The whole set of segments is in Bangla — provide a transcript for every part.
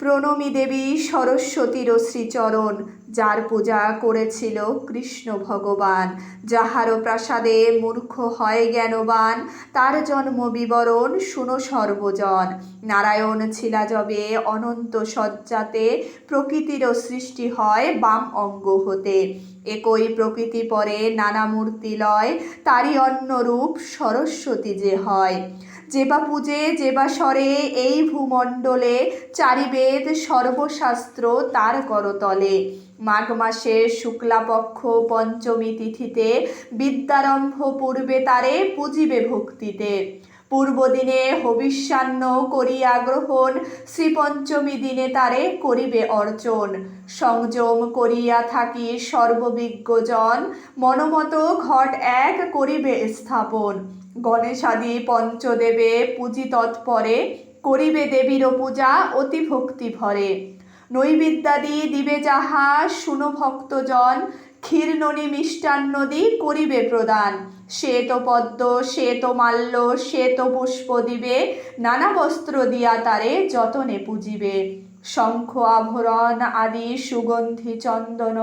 প্রণমী দেবী সরস্বতীর শ্রীচরণ, যার পূজা করেছিল কৃষ্ণ ভগবান। যাহারও প্রাসাদে মূর্খ হয় জ্ঞানবান, তার জন্ম বিবরণ শুনো সর্বজন। নারায়ণ ছিলা যবে অনন্ত সজ্জাতে প্রকৃতিরও সৃষ্টি হয় বাম অঙ্গ হতে। একই প্রকৃতি পরে নানা মূর্তি লয়, তারই অন্য রূপ সরস্বতী যে হয়। যেবা পূজে যেবা স্বরে এই ভূমণ্ডলে চারিবেদ সর্বশাস্ত্র তার করতলে। মাঘ মাসের শুক্লাপক্ষ পঞ্চমী তিথিতে বিদ্যারম্ভ পূর্বে তারে পুজিবে ভক্তিতে। পূর্বদিনে হবিষ্যান্ন করিয়া গ্রহণ, শ্রীপঞ্চমী দিনে তারে করিবে অর্চন। সংযম করিয়া থাকি সর্ববিজ্ঞজন, মনমত ঘট এক করিবে স্থাপন। গণেশাদি পঞ্চদেবে পূজি তৎপরে করিবে দেবীর পূজা অতি ভক্তি ভরে। নৈবিদ্যাদি দিবে যাহা শুনো ভক্তজন ক্ষীরননি মিষ্টান্নদি করিবে প্রদান। শ্বেত পদ্ম শ্বেত মাল্য শ্বেত পুষ্প দিবে। নানা বস্ত্র দিয়া তারে যতনে পুজিবে। শঙ্খ, আভরণ আদি সুগন্ধি চন্দন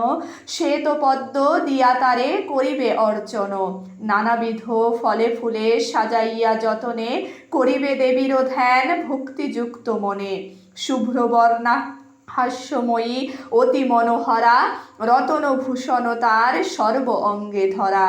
শ্বেত পদ্ম দিয়া তারে করিবে অর্চন। নানাবিধ ফলে ফুলে সাজাইয়া যতনে করিবে দেবীর ধ্যান ভক্তিযুক্ত মনে। শুভ্রবর্ণা হাস্যময়ী, অতি মনোহরা রতনভূষণ তার সর্ব অঙ্গে ধরা।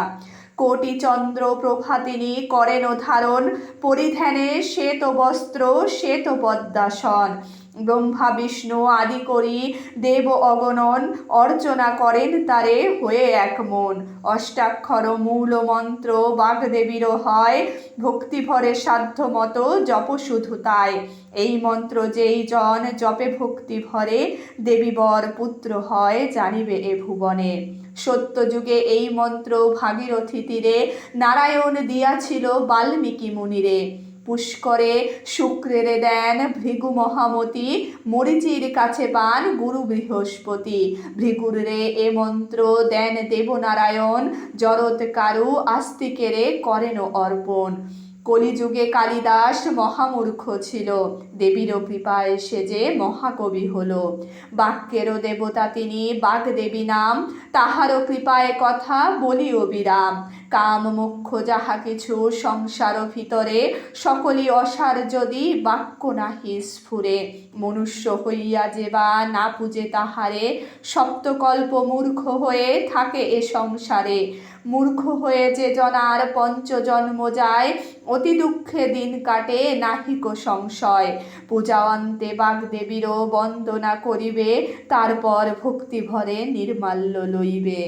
কোটি চন্দ্র প্রভাতিনী করেন ধারণ, পরিধানে শ্বেত বস্ত্র শ্বেত পদ্মাসন ব্রহ্মা, বিষ্ণু আদি করি দেব অগণন অর্চনা করেন তারে হয়ে এক মন। অষ্টাক্ষর মূল মন্ত্র বাগদেবীরও হয় ভক্তিভরে সাধ্য মতো জপ শুধু তাই। এই মন্ত্র যেই জন জপে ভক্তি ভরে দেবীবর পুত্র হয় জানিবে এ ভুবনে। সত্য যুগে এই মন্ত্র ভাগীরথী তীরে নারায়ণ দিয়াছিল বাল্মীকি মুনিরে। পুষ্করে শুক্রেরে দেন ভৃগু মহামতি, মরিচির কাছে পান গুরু বৃহস্পতি। ভৃগুর রে এ মন্ত্র দেন দেবনারায়ণ জরৎ কারু আস্তিকেরে করেন অর্পণ। কলিযুগে কালিদাস মহামূর্খ ছিল। দেবীরও কৃপায় যে মহাকবি হলো। বাক্যেরও দেবতা তিনি, বাগদেবী নাম, তাহারও কৃপায় কথা বলিও বিরাম। কাম মুখ্য যাহা কিছু সংসার ভিতরে সকলই অসার যদি বাক্য নাহি স্ফুরে। মনুষ্য হইয়া যে বা না পুজে তাহারে, সপ্তকল্প মূর্খ হয়ে থাকে এ সংসারে। মূর্খ হয়ে যে জনার পঞ্চজন্ম যায় অতি দুঃখে দিন কাটে নাহিক সংশয়। পূজা অন্তে বাগদেবীরও বন্দনা করিবে, তারপর ভক্তি ভরে নির্মাল্য লইবে।